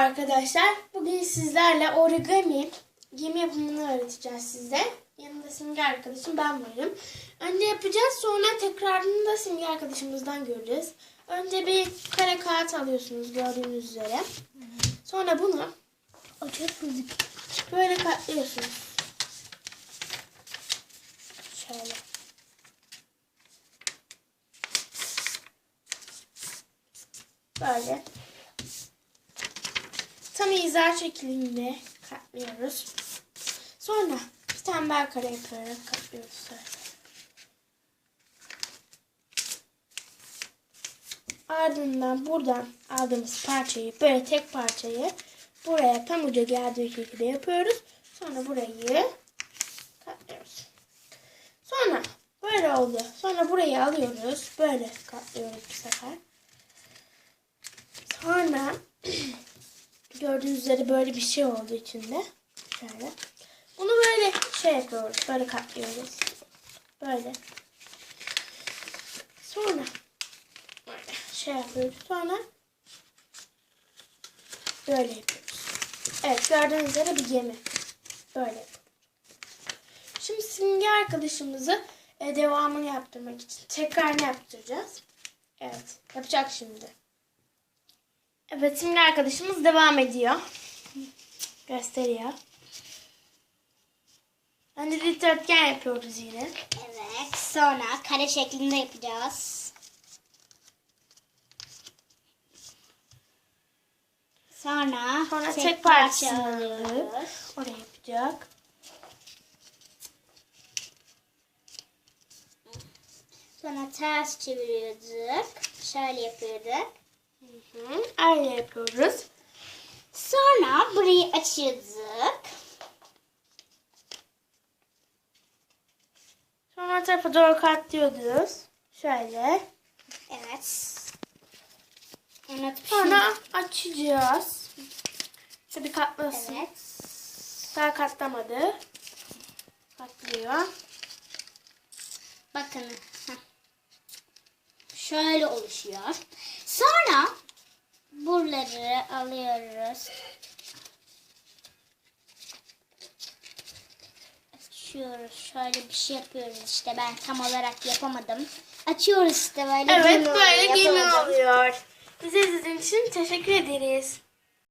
arkadaşlar. Bugün sizlerle origami gemi yapımını öğreteceğiz size. Yanında Simge arkadaşım ben varım. Önce yapacağız sonra tekrarını da Simge arkadaşımızdan göreceğiz. Önce bir kare kağıt alıyorsunuz gördüğünüz üzere. Sonra bunu açıyorsunuz. Böyle katlıyorsunuz. Şöyle. Böyle. Tam izar şeklinde katlıyoruz. Sonra bir tane daha kare yaparak katlıyoruz. Ardından buradan aldığımız parçayı böyle tek parçayı buraya tam uca geldiği şekilde yapıyoruz. Sonra burayı katlıyoruz. Sonra böyle oldu. Sonra burayı alıyoruz. Böyle katlıyoruz bir sefer. Sonra gördüğünüz üzere böyle bir şey oldu içinde. Şöyle. Bunu böyle şey yapıyoruz. Böyle katlıyoruz. Böyle. Sonra böyle şey yapıyoruz. Sonra böyle yapıyoruz. Evet gördüğünüz üzere bir gemi. Böyle. Şimdi simge arkadaşımızı e, devamını yaptırmak için tekrar ne yaptıracağız? Evet yapacak şimdi. Evet şimdi arkadaşımız devam ediyor. Gösteriyor. Önce dikdörtgen yapıyoruz yine. Evet. Sonra kare şeklinde yapacağız. Sonra, Sonra tek, tek parçasını parça alıp alıyoruz. oraya yapacak. Sonra ters çeviriyorduk. Şöyle yapıyorduk. Öyle yapıyoruz. Sonra burayı açıyorduk. Sonra tarafa doğru katlıyoruz. Şöyle. Evet. Sonra Sonra açacağız. Tabii katlasın. Evet. Daha katlamadı. Katlıyor. Bakın. heh. Şöyle oluşuyor. Sonra buraları alıyoruz. Açıyoruz. Şöyle bir şey yapıyoruz işte. Ben tam olarak yapamadım. Açıyoruz işte böyle. Evet böyle yapamadım. oluyor. Bize izlediğiniz için teşekkür ederiz.